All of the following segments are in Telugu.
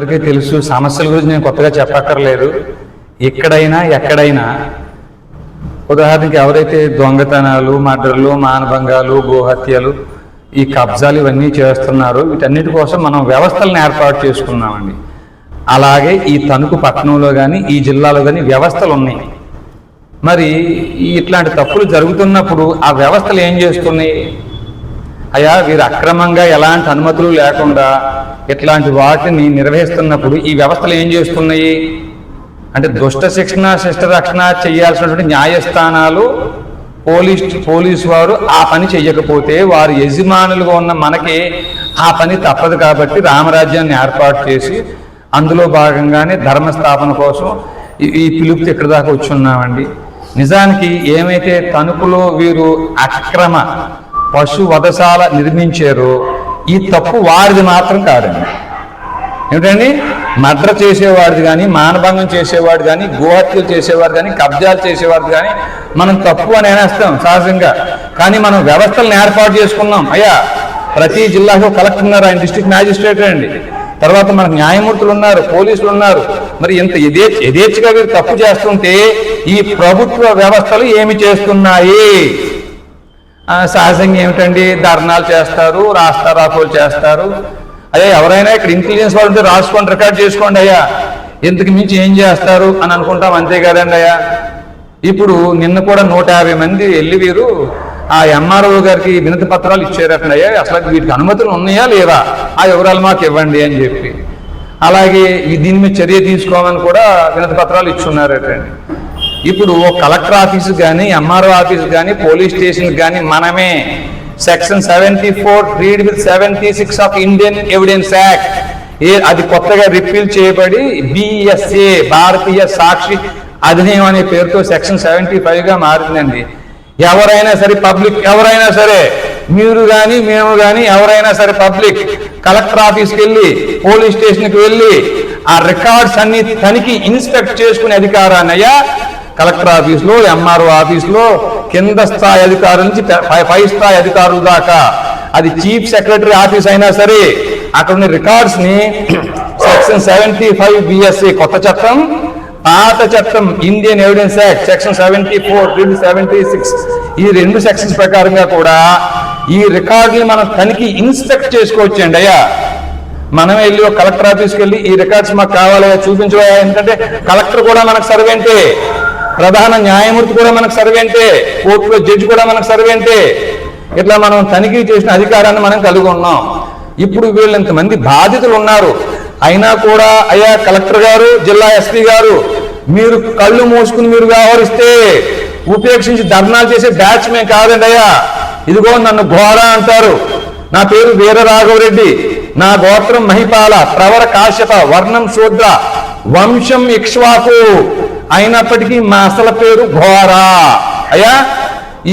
అందరికీ తెలుసు. సమస్యల గురించి నేను కొత్తగా చెప్పక్కర్లేదు. ఎక్కడైనా ఎక్కడైనా ఉదాహరణకి ఎవరైతే దొంగతనాలు మర్డర్లు మానభంగాలు గోహత్యలు ఈ కబ్జాలు ఇవన్నీ చేస్తున్నారో వీటన్నిటి కోసం మనం వ్యవస్థలను ఏర్పాటు చేసుకున్నామండి. అలాగే ఈ తణుకు పట్టణంలో కానీ ఈ జిల్లాలో కానీ వ్యవస్థలు ఉన్నాయి. మరి ఇట్లాంటి తప్పులు జరుగుతున్నప్పుడు ఆ వ్యవస్థలు ఏం చేస్తున్నాయి? అయ్యా వీరు అక్రమంగా ఎలాంటి అనుమతులు లేకుండా ఇట్లాంటి వాటిని నిర్వహిస్తున్నప్పుడు ఈ వ్యవస్థలు ఏం చేస్తున్నాయి? అంటే దుష్ట శిక్షణ శిష్ట రక్షణ చేయాల్సినటువంటి న్యాయస్థానాలు పోలీస్ పోలీసు వారు ఆ పని చెయ్యకపోతే వారు యజమానులుగా ఉన్న మనకి ఆ పని తప్పదు కాబట్టి రామరాజ్యాన్ని ఏర్పాటు చేసి అందులో భాగంగానే ధర్మస్థాపన కోసం ఈ- ఈ ఇక్కడ దాకా వచ్చి ఉన్నామండి నిజానికి ఏమైతే తణుకులో వీరు అక్రమ పశు వధశాల నిర్మించారో. ఈ తప్పు వారిది మాత్రం కాదండి. ఏమిటండి? మడ్ర చేసేవాడిది కానీ మానభంగం చేసేవాడు కానీ గోహత్యలు చేసేవాడు కానీ కబ్జాలు చేసేవాడు కానీ మనం తప్పు అని అనేస్తాం సహజంగా. కానీ మనం వ్యవస్థలను ఏర్పాటు చేసుకున్నాం. అయ్యా ప్రతి జిల్లాకు కలెక్టర్ ఉన్నారు ఆయన డిస్ట్రిక్ట్ మ్యాజిస్ట్రేట్ అండి. తర్వాత మనకు న్యాయమూర్తులు ఉన్నారు పోలీసులు ఉన్నారు. మరి ఇంత ఎదే యథేచ్ఛగా వీరు తప్పు చేస్తుంటే ఈ ప్రభుత్వ వ్యవస్థలు ఏమి చేస్తున్నాయి? సహజంగా ఏమిటండి? ధర్నాలు చేస్తారు రాస్తారాకోలు చేస్తారు. అయ్యా ఎవరైనా ఇక్కడ ఇంటెలిజెన్స్ వాళ్ళు రాసుకోండి రికార్డ్ చేసుకోండి అయ్యా. ఇంతకు మించి ఏం చేస్తారు అని అనుకుంటాం అంతే కదండి అయ్యా. ఇప్పుడు నిన్న కూడా నూట యాభై మంది వెళ్ళి వీరు ఆ ఎంఆర్ఓ గారికి వినతి పత్రాలు ఇచ్చారట అయ్యా. అసలు వీటికి అనుమతులు ఉన్నాయా లేవా? ఆ వివరాలు మాకు ఇవ్వండి అని చెప్పి. అలాగే దీని మీద చర్య తీసుకోమని కూడా వినతి పత్రాలు ఇచ్చున్నారటండి. ఇప్పుడు ఓ కలెక్టర్ ఆఫీస్ కానీ ఎంఆర్ఓ ఆఫీస్ కానీ పోలీస్ స్టేషన్ కానీ మనమే. Section seventy four read with seventy six of Indian Evidence Act. ఏ అది కొత్తగా రిపీల్ చేయబడి బిఎస్ఏ భారతీయ సాక్షి అధినియం అనే పేరుతో సెక్షన్ సెవెంటీ ఫైవ్గా మారిందండి. ఎవరైనా సరే పబ్లిక్ ఎవరైనా సరే మీరు కానీ మేము కానీ ఎవరైనా సరే పబ్లిక్ కలెక్టర్ ఆఫీస్కి వెళ్ళి పోలీస్ స్టేషన్కి వెళ్ళి ఆ రికార్డ్స్ అన్ని తనిఖీ ఇన్స్పెక్ట్ చేసుకునే అధికారాన్ని అయ్యా కలెక్టర్ ఆఫీసులో ఎంఆర్ఓ ఆఫీస్లో కింద స్థాయి అధికారుల నుంచి ఫైవ్ స్థాయి అధికారుల దాకా. అది చీఫ్ సెక్రటరీ ఆఫీస్ అయినా సరే అక్కడ ఉన్న రికార్డ్స్ని సెక్షన్ సెవెంటీ ఫైవ్ బిఎస్సి కొత్త చట్టం పాత చట్టం Indian Evidence Act section seventy four seventy six ఈ రెండు సెక్షన్స్ ప్రకారంగా కూడా ఈ రికార్డుని మనం తనిఖీ ఇన్స్పెక్ట్ చేసుకోవచ్చండి అయ్యా. మనం వెళ్ళి కలెక్టర్ ఆఫీస్కి వెళ్ళి ఈ రికార్డ్స్ మాకు కావాలి చూపించవా ఎందుకంటే కలెక్టర్ కూడా మనకు సర్వేంటే. ప్రధాన న్యాయమూర్తి కూడా మనకు సర్వేంటే కోర్టులో జడ్జి కూడా మనకు సర్వేంటే ఇట్లా మనం తనిఖీ చేసిన అధికారాన్ని మనం కలిగి ఉన్నాం. ఇప్పుడు వీళ్ళు ఇంతమంది బాధితులు ఉన్నారు. అయినా కూడా అయ్యా కలెక్టర్ గారు జిల్లా ఎస్పీ గారు మీరు కళ్ళు మూసుకుని మీరు వ్యవహరిస్తే ఉపేక్షించి ధర్నాలు చేసే బ్యాచ్ మేము కాదండి అయ్యా. ఇదిగో నన్ను ఘోర అంటారు. నా పేరు వీర రాఘవరెడ్డి నా గోత్రం మహిపాల ప్రవర కాశ్యప వర్ణం శూద్ర వంశం ఇక్ష్వాకు. అయినప్పటికీ మా అసలు పేరు ఘోర. అయ్యా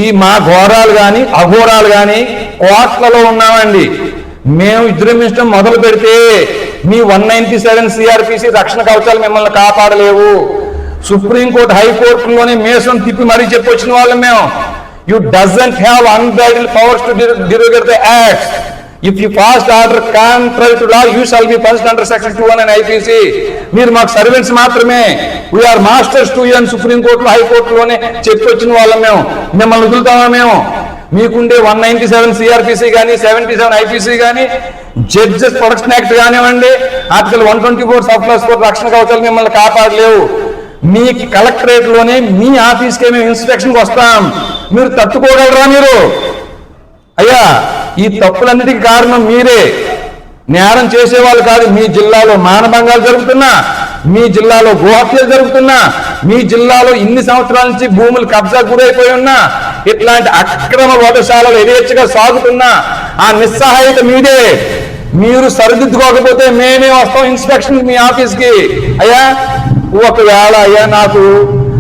ఈ మా ఘోరాలు కానీ అఘోరాలు కానీ కోట్లలో ఉన్నామండి. మేము విజృంభించడం మొదలు పెడితే మీ వన్ నైన్టీ సెవెన్ సిఆర్పిసి రక్షణ కవచాలు మిమ్మల్ని కాపాడలేవు. సుప్రీంకోర్టు హైకోర్టులోనే మేసం తిప్పి మరీ చెప్పొచ్చిన వాళ్ళం మేము. You doesn't have unbridled powers to derogate the acts if you fast order contrary to law you shall be punished under section two one and IPC మీరు మాకు సర్వెంట్స్ మాత్రమే. వీఆర్ మాస్టర్స్ టూ అని సుప్రీం కోర్టులో హైకోర్టులోనే చెప్పి వచ్చిన వాళ్ళం మేము. మిమ్మల్ని వదులుతామా మేము? మీకుండే వన్ నైన్టీ సెవెన్ సిఆర్పిసి కానీ సెవెంటీ సెవెన్ ఐపీసీ కానీ జడ్జెస్ ప్రొడక్షన్ యాక్ట్ కానివ్వండి article one twenty four sub clause four రక్షణ కవచాలు మిమ్మల్ని కాపాడలేవు. మీ కలెక్టరేట్లోనే మీ ఆఫీస్కే మేము ఇన్స్పెక్షన్కి వస్తాం. మీరు తట్టుకోగలరా మీరు? అయ్యా ఈ తప్పులన్నిటికీ కారణం మీరే. నేరం చేసేవాళ్ళు కాదు మీ జిల్లాలో మానభంగాలు జరుగుతున్నా మీ జిల్లాలో గోహత్యలు జరుగుతున్నా మీ జిల్లాలో ఇన్ని సంవత్సరాల నుంచి భూములు కబ్జా గురైపోయి ఉన్నా ఇట్లాంటి అక్రమ వధశాలలు యథేచ్ఛగా సాగుతున్నా ఆ నిస్సహాయత మీదే. మీరు సరిదిద్దుకోకపోతే మేమే వస్తాం ఇన్స్పెక్షన్ మీ ఆఫీస్కి. అయ్యా ఒకవేళ అయ్యా నాకు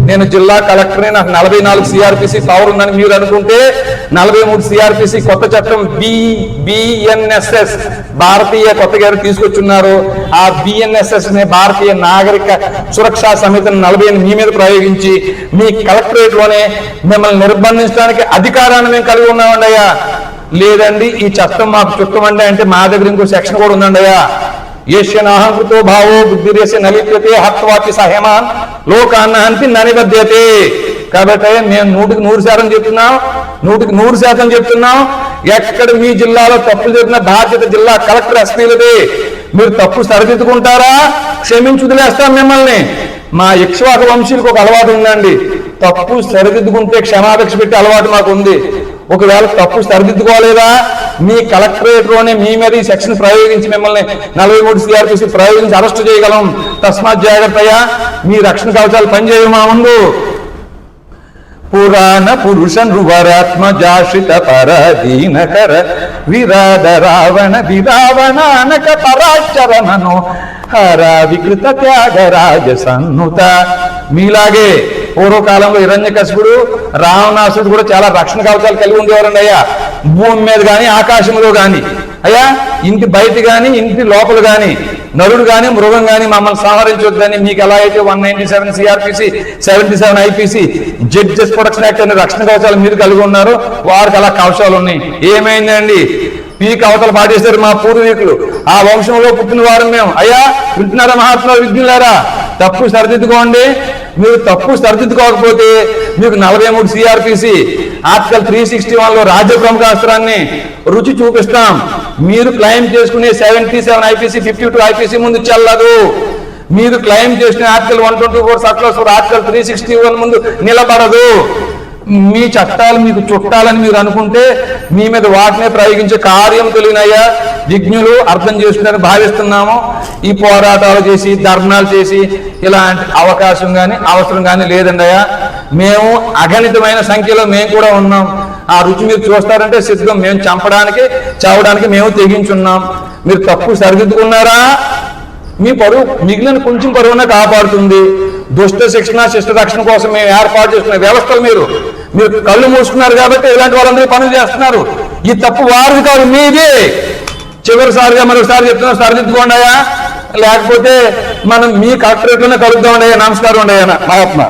నేను జిల్లా కలెక్టర్ని నాకు నలభై నాలుగు సిఆర్పిసి పవర్ ఉందని మీరు అనుకుంటే నలభై మూడు సిఆర్పిసి కొత్త చట్టం బి బిఎన్ఎస్ఎస్ భారతీయ గారు తీసుకొచ్చున్నారు. ఆ బిఎన్ఎస్ఎస్ భారతీయ నాగరిక సురక్షా సమితిని నలభై మీ మీద ప్రయోగించి మీ కలెక్టరేట్లోనే మిమ్మల్ని నిర్బంధించడానికి అధికారాన్ని మేము కలిగి ఉన్నామండి అయ్యా లేదండి ఈ చట్టం మాకు చుట్టమండి అంటే మా దగ్గర ఇంకో సెక్షన్ కూడా ఉందండి అయ్యా యస్య నాహంకృతో భావో బుద్ధిరేసే నలిప్యతే హత్వాకి సహమాన్ లోకాన్నహంతి ననిబద్ధ్యతే కాబట్టి మేము నూటికి నూరు శాతం చెప్తున్నాం నూటికి నూరు శాతం చెప్తున్నాం ఎక్కడ మీ జిల్లాలో తప్పులు చెప్పిన బాధ్యత జిల్లా కలెక్టర్ ఎస్పీలది మీరు తప్పు సరిదిద్దుకుంటారా? క్షమించుదిలేస్తాం మిమ్మల్ని. మా ఇక్ష్వాక వంశీలకు ఒక అలవాటు ఉందండి. తప్పు సరిదిద్దుకుంటే క్షమాపేక్ష పెట్టే అలవాటు మాకు ఉంది ఒకవేళ తప్పు సరిదిద్దుకోలేదా? మీ కలెక్టరేట్లోనే మీ మీద ఈ సెక్షన్ ప్రయోగించి మిమ్మల్ని నలభై మూడు సిఆర్పిసి ప్రయోగించి అరెస్ట్ చేయగలం. తస్మాత్ జాగ్రత్తయ్యా మీ రక్షణ కవచాలు పనిచేయవు మా ముందు. పురాణ పురుష నృవరాత్మ జాషిత పరదీనకర విరాద రావణ విరావణానక పరాచరమను హర వికృత త్యాగరాజ సన్నుత. మీలాగే పూర్వకాలంలో హిరణ్యకశిపుడు రావణాసుడు కూడా చాలా రక్షణ కవచాలు కలిగి ఉండేవారండి అయ్యా. భూమి మీద కానీ ఆకాశంలో కానీ అయ్యా ఇంటి బయట కానీ ఇంటి లోపల కానీ నరుడు కానీ మృగం కానీ మమ్మల్ని సంహరించొద్దని మీకు ఎలా అయితే one ninety seven CrPC seventy seven IPC judges protection act అనే రక్షణ కవచాలు మీరు కలిగి ఉన్నారు వారికి అలా కవచాలు ఉన్నాయి ఏమైందండి? పీక్ అవతల పాటేశారు మా పూర్వీకులు. ఆ వంశంలో పుట్టిన వారు మేము. అయ్యా వింటున్నారా మహాత్మా విజ్ఞులారా? తప్పు సరిదిద్దుకోండి. మీరు తప్పు సరిదిద్దుకోకపోతే మీకు నలభై మూడు సిఆర్పిసి ఆర్టికల్ త్రీ సిక్స్టీ వన్లో రాజ్య ప్రముఖాస్త్రాన్ని రుచి చూపిస్తాం. మీరు క్లెయిమ్ చేసుకునే seventy seven IPC fifty two IPC ముందు చెల్లదు. మీరు క్లెయిమ్ చేసిన article one twenty four circulars article three sixty one ముందు నిలబడదు. మీ చట్టాలు మీకు చుట్టాలని మీరు అనుకుంటే మీ మీద వాటినే ప్రయోగించే కార్యం తెలియనయ్యా విజ్ఞులు అర్థం చేసుకున్నారని భావిస్తున్నాము. ఈ పోరాటాలు చేసి ధర్నాలు చేసి ఇలాంటి అవకాశం కానీ అవసరం కానీ లేదండి అయ్యా. మేము అగణితమైన సంఖ్యలో మేము కూడా ఉన్నాం. ఆ రుచి మీరు చూస్తారంటే సిద్ధం. మేము చంపడానికి చావడానికి మేము తెగించున్నాం. మీరు తప్పు సరిదిద్దుకున్నారా? మీ పరువు మిగిలిన కొంచెం పరువునే కాపాడుతుంది. దుష్ట శిక్షణ శిష్ట రక్షణ కోసం మేము ఏర్పాటు చేస్తున్న వ్యవస్థలు మీరు. మీరు కళ్ళు మూసుకున్నారు కాబట్టి ఇలాంటి వాళ్ళందరూ పనులు చేస్తున్నారు. ఈ తప్పు వారిది కాదు మీది. చివరిసారిగా మరొకసారి చెప్తున్నా సరిదిద్దుకోండాయా లేకపోతే మనం మీ కలెక్టరేట్ కలుద్దాం నమస్కారం అండి మహాత్మ.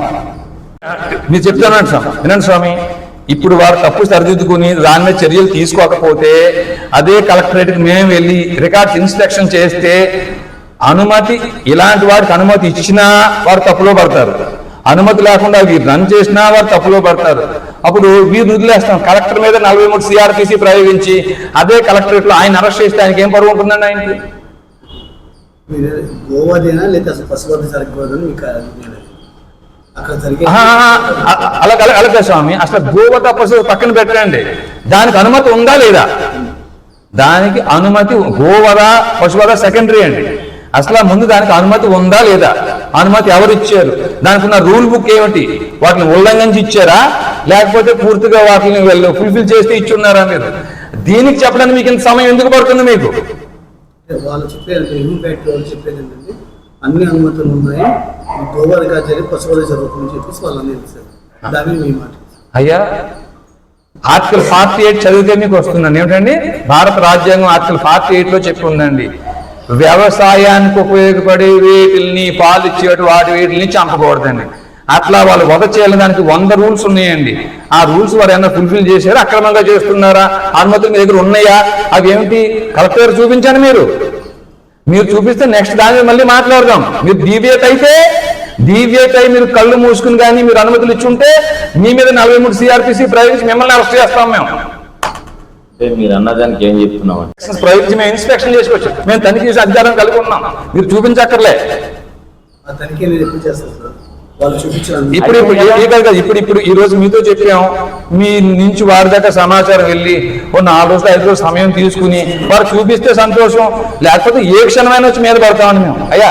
మీరు చెప్తానండి స్వామి. వినండి స్వామి ఇప్పుడు వారు తప్పు సరిదిద్దుకుని దాని మీద చర్యలు తీసుకోకపోతే అదే కలెక్టరేట్కి మేము వెళ్ళి రికార్డ్స్ ఇన్స్పెక్షన్ చేస్తే అనుమతి ఇలాంటి వాడికి అనుమతి ఇచ్చినా వారు తప్పులో పడతారు. అనుమతి లేకుండా వీరు రన్ చేసినా వారు తప్పులో పడతారు. అప్పుడు వీరు వదిలేస్తాం. కలెక్టర్ మీద నలభై మూడు సిఆర్పిసి ప్రయోగించి అదే కలెక్టరేట్లో ఆయన అరెస్ట్ చేస్తే ఆయనకి ఏం పరువు ఉంటుందండి ఆయనకి? అలా అలా అలాగే స్వామి. అసలు గోవత పశువు పక్కన పెట్టండి. దానికి అనుమతి ఉందా లేదా? దానికి అనుమతి గోవద పశువద సెకండరీ అండి. అసలు ముందు దానికి అనుమతి ఉందా లేదా? అనుమతి ఎవరు ఇచ్చారు? దానికి ఉన్న రూల్ బుక్ ఏమిటి? వాటిని ఉల్లంఘించి ఇచ్చారా? లేకపోతే పూర్తిగా వాటిని వీళ్ళు ఫుల్ఫిల్ చేస్తే ఇచ్చున్నారా మీరు? దీనికి చెప్పడానికి మీకు ఇంత సమయం ఎందుకు పడుతుంది మీకు? వాళ్ళు చెప్పేది ఇంపాక్ట్ వాళ్ళు చెప్పేది ఏంటంటే అన్ని అనుమతులు ఉన్నాయి. చెప్పేసి వాళ్ళు అనేది మీ మాట. అయ్యా ఆర్టికల్ ఫార్టీ ఎయిట్ చదివితే మీకు వస్తుందండి. ఏమిటండి? భారత రాజ్యాంగం ఆర్టికల్ ఫార్టీ ఎయిట్లో చెప్పి ఉందండి వ్యవసాయానికి ఉపయోగపడే వీటిల్ని పాలిచ్చేటు వాటి వీటిని చంపకూడదండి. అట్లా వాళ్ళు వధ చేయాలని దానికి వంద రూల్స్ ఉన్నాయండి. ఆ రూల్స్ వారు ఏమైనా ఫుల్ఫిల్ చేశారా? అక్రమంగా చేస్తున్నారా? అనుమతులు మీ దగ్గర ఉన్నాయా? అవి ఏమిటి? కలెక్టర్ చూపించండి మీరు. మీరు చూపిస్తే నెక్స్ట్ దాని మళ్ళీ మాట్లాడదాం. మీరు డీవియేట్ అయితే డీవియేట్ అయి మీరు కళ్ళు మూసుకుని కానీ మీరు అనుమతులు ఇచ్చుంటే మీ మీద నలభై మూడు సిఆర్పిసి ప్రయోగించి మిమ్మల్ని అరెస్ట్ చేస్తాం మేము. మీరు అన్నదానికి ఏం చెప్తున్నాం అంటే ప్రయోగించి మేము ఇన్స్పెక్షన్ చేసుకోవచ్చు. మేము తనిఖీ చేసే అధికారం కలిగి ఉన్నాం. మీరు చూపించక్కర్లే. తనిఖీ ఎప్పుడు ఇప్పుడు ఇప్పుడు ఏ- ఏ కాదు కాదు, ఇప్పుడు ఇప్పుడు ఈ రోజు మీతో చెప్పాం. మీ నుంచి వారి దాకా సమాచారం వెళ్ళి ఓ నాలుగు రోజులు ఐదు రోజులు సమయం తీసుకుని వారు చూపిస్తే సంతోషం. లేకపోతే ఏ క్షణమైనా వచ్చి మీద పడతామని మేము. అయ్యా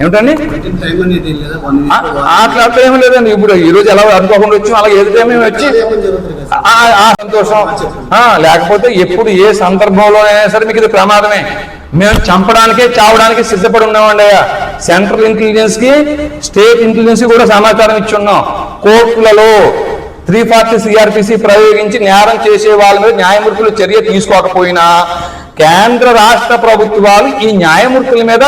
ఏమిటండి? అట్లా అట్లా ఏమి లేదండి. ఇప్పుడు ఈ రోజు ఎలా అనుకోకుండా వచ్చి అలాగే ఏది టైం వచ్చి ఆ- సంతోషం. లేకపోతే ఎప్పుడు ఏ సందర్భంలో అయినా సరే మీకు ఇది ప్రమాదమే. మేము చంపడానికే చావడానికి సిద్ధపడి ఉన్నామండి అయ్యా. సెంట్రల్ ఇంటెలిజెన్స్కి స్టేట్ ఇంటెలిజెన్స్కి కూడా సమాచారం ఇచ్చి ఉన్నాం. కోర్టులలో త్రీ ఫార్టీ సిఆర్పిసి ప్రయోగించి నేరం చేసే వాళ్ళ మీద న్యాయమూర్తులు చర్య తీసుకోకపోయినా కేంద్ర రాష్ట్ర ప్రభుత్వాలు ఈ న్యాయమూర్తుల మీద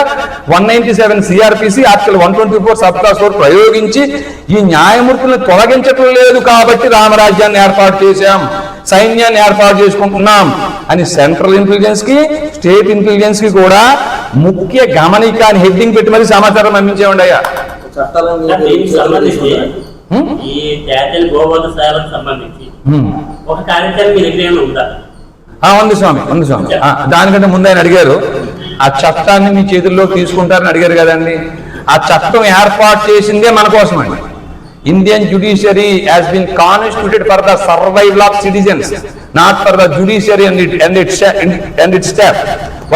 one ninety seven CrPC article one twenty four sub clause four ప్రయోగించి ఈ న్యాయమూర్తులను తొలగించటం లేదు కాబట్టి రామరాజ్యాన్ని ఏర్పాటు చేశాం సైన్యాన్ని ఏర్పాటు చేసుకుంటున్నాం అని సెంట్రల్ ఇంటెలిజెన్స్కి స్టేట్ ఇంటెలిజెన్స్కి కూడా ముఖ్య గమనిక అని హెడ్డింగ్ పెట్టి మరి సమాచారం పంపించేవండి అయ్యా? ఈ గోవధ సంబంధించి. ఒక కార్యక్రమం మీ దగ్గర ఉందా ఉంది స్వామి ఉంది స్వామి. దానికంటే ముందు ఆయన అడిగారు ఆ చట్టాన్ని మీ చేతుల్లో తీసుకుంటారని అడిగారు కదండి. ఆ చట్టం ఏర్పాటు చేసిందే మన కోసం అండి Indian judiciary has been constituted for the survival of citizens not for the judiciary and it and it and it staff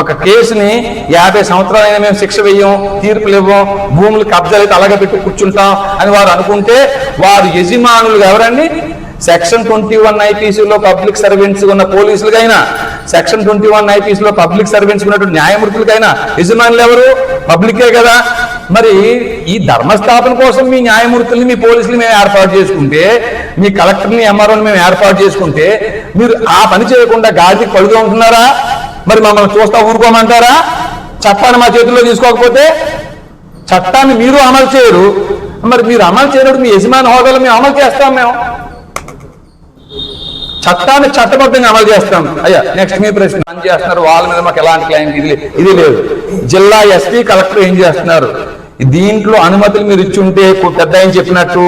ఒక కేసుని యాభై సంవత్సరాలైనా మేము శిక్ష వేయం తీర్పులు ఇవ్వం భూములు కబ్జాలు అయితే అలాగే పెట్టి కూర్చుంటాం అని వారు అనుకుంటే వారు యజమానులు ఎవరండి? సెక్షన్ ట్వంటీ వన్ ఐపీసీలో పబ్లిక్ సర్వెంట్స్ ఉన్న పోలీసులకైనా సెక్షన్ ట్వంటీ వన్ ఐపీసీలో పబ్లిక్ సర్వెంట్స్ ఉన్నటువంటి న్యాయమూర్తులకైనా యజమానులు ఎవరు? పబ్లికే కదా. మరి ఈ ధర్మస్థాపన కోసం మీ న్యాయమూర్తుల్ని మీ పోలీసులు మేము ఏర్పాటు చేసుకుంటే మీ కలెక్టర్ని ఎంఆర్ఓని మేము ఏర్పాటు చేసుకుంటే మీరు ఆ పని చేయకుండా గాడికి పడుతూ ఉంటున్నారా? మరి మమ్మల్ని చూస్తా ఊరుకోమంటారా? చట్టాన్ని మా చేతుల్లో తీసుకోకపోతే చట్టాన్ని మీరు అమలు చేయరు. మరి మీరు అమలు చేయనప్పుడు మీ యజమాని హోదాలు మేము అమలు చేస్తాం మేము. చట్టాన్ని చట్టబద్ధంగా అమలు చేస్తాం. అయ్యా నెక్స్ట్ మీ ప్రశ్న. ఏం చేస్తున్నారు? వాళ్ళ మీద మాకు ఎలాంటి క్లైమ్ ఇది ఇది లేదు. జిల్లా ఎస్పీ కలెక్టర్ ఏం చేస్తున్నారు? దీంట్లో అనుమతులు మీరు ఇచ్చుంటే పెద్ద ఆయన చెప్పినట్టు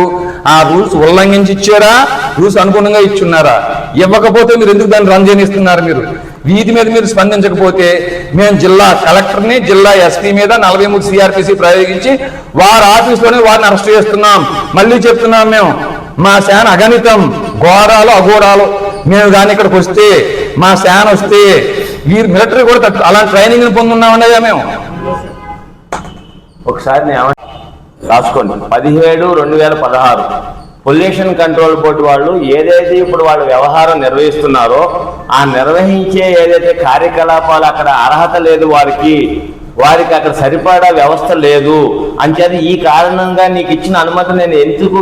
ఆ రూల్స్ ఉల్లంఘించి ఇచ్చారా రూల్స్ అనుగుణంగా ఇచ్చున్నారా? ఇవ్వకపోతే మీరు ఎందుకు దాన్ని రన్ చేయనిస్తున్నారు మీరు? వీటి మీద మీరు స్పందించకపోతే మేము జిల్లా కలెక్టర్ని జిల్లా ఎస్పీ మీద నలభై మూడు సిఆర్పిసి ప్రయోగించి వారి ఆఫీస్లోనే వారిని అరెస్ట్ చేస్తున్నాం. మళ్ళీ చెప్తున్నాం మేము మా శాన అగణితం ఘోరాలు అఘోరాలు. మేము కానీ ఇక్కడికి వస్తే మా శాన వస్తే వీరు మిలిటరీ కూడా తట్టు- అలాంటి ట్రైనింగ్ పొందున్నామన్నయ్యా మేము. ఒకసారి నేను రాసుకోండి. పదిహేడు రెండు వేల పదహారు. పొల్యూషన్ కంట్రోల్ బోర్డు వాళ్ళు ఏదైతే ఇప్పుడు వాళ్ళు వ్యవహారం నిర్వహిస్తున్నారో ఆ నిర్వహించే ఏదైతే కార్యకలాపాలు అక్కడ అర్హత లేదు వారికి వారికి అక్కడ సరిపడా వ్యవస్థ లేదు. అంచేది ఈ కారణంగా నీకు ఇచ్చిన అనుమతి నేను ఎందుకు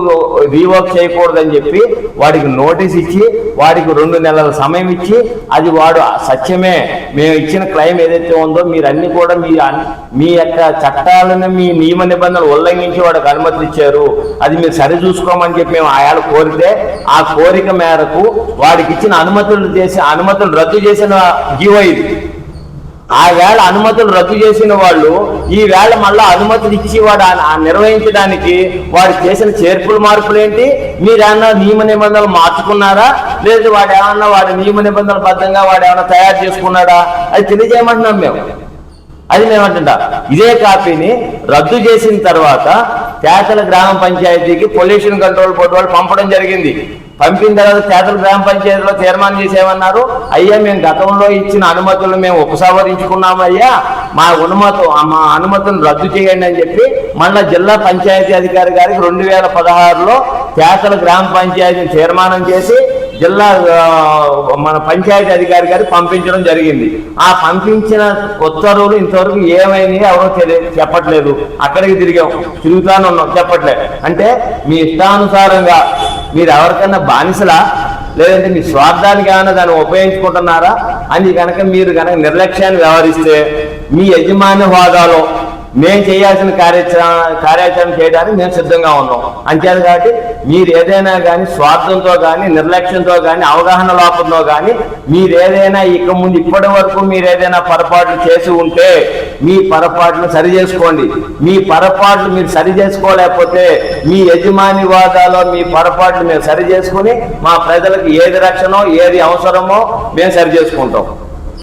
రీవర్క్ చేయకూడదని చెప్పి వాడికి నోటీస్ ఇచ్చి వాడికి రెండు నెలల సమయం ఇచ్చి అది వాడు సత్యమే. మేము ఇచ్చిన క్లైమ్ ఏదైతే ఉందో మీరు అన్ని కూడా మీ మీ యొక్క చట్టాలను మీ నియమ నిబంధనలు ఉల్లంఘించి వాడికి అనుమతులు ఇచ్చారు. అది మీరు సరి చూసుకోమని చెప్పి మేము ఆయాల కోరితే ఆ కోరిక మేరకు వాడికి ఇచ్చిన అనుమతులు చేసి అనుమతులు రద్దు చేసిన జీవో ఇది ఆ వేళ అనుమతులు రద్దు చేసిన వాళ్ళు ఈ వేళ మళ్ళా అనుమతులు ఇచ్చి వాడు ఆ- నిర్వహించడానికి వాడు చేసిన చేర్పులు మార్పులు ఏంటి మీరేమన్నా నియమ నిబంధనలు మార్చుకున్నారా? లేదు వాడు ఏమన్నా వాడి నియమ నిబంధనల బద్దంగా వాడు ఏమన్నా తయారు చేసుకున్నాడా? అది తెలియజేయమంటున్నాం మేము. అది మేమంటుంటా. ఇదే కాపీని రద్దు చేసిన తర్వాత తేతల గ్రామ పంచాయతీకి పొల్యూషన్ కంట్రోల్ బోర్డు వాళ్ళు పంపడం జరిగింది. పంపిన తర్వాత చేతల గ్రామ పంచాయతీలో తీర్మానం చేసేమన్నారు అయ్యా మేము గతంలో ఇచ్చిన అనుమతులు మేము ఉపసంహరించుకున్నాము అయ్యా. మా అనుమతి మా అనుమతులను రద్దు చేయండి అని చెప్పి మళ్ళా జిల్లా పంచాయతీ అధికారి గారికి రెండు వేల పదహారులో చేతల గ్రామ పంచాయతీని తీర్మానం చేసి జిల్లా మన పంచాయతీ అధికారి గారికి పంపించడం జరిగింది. ఆ పంపించిన ఉత్తర్వులు ఇంతవరకు ఏమైనాయి ఎవరో తెలియదు చెప్పట్లేదు. అక్కడికి తిరిగాం. తిరుగుతానే ఉన్నాం. చెప్పట్లేదు అంటే మీ ఇష్టానుసారంగా మీరు ఎవరికన్నా బానిసలా? లేదంటే మీ స్వార్థానికి ఏమైనా దాన్ని ఉపయోగించుకుంటున్నారా? అని కనుక మీరు కనుక నిర్లక్ష్యాన్ని వ్యవహరిస్తే మీ యజమాని హోదాలో మేము చేయాల్సిన కార్యాచరణ కార్యాచరణ చేయడానికి మేము సిద్ధంగా ఉన్నాం. అంతేది కాబట్టి మీరు ఏదైనా కానీ స్వార్థంతో కానీ నిర్లక్ష్యంతో కానీ అవగాహన లోపంతో కానీ మీరు ఏదైనా ఇక ముందు ఇప్పటి వరకు మీరు ఏదైనా పొరపాట్లు చేసి ఉంటే మీ పొరపాట్లు సరి చేసుకోండి. మీ పొరపాట్లు మీరు సరి చేసుకోలేకపోతే మీ యజమాని వాదాలో మీ పొరపాట్లు మేము సరి చేసుకుని మా ప్రజలకు ఏది రక్షణో ఏది అవసరమో మేము సరి చేసుకుంటాం.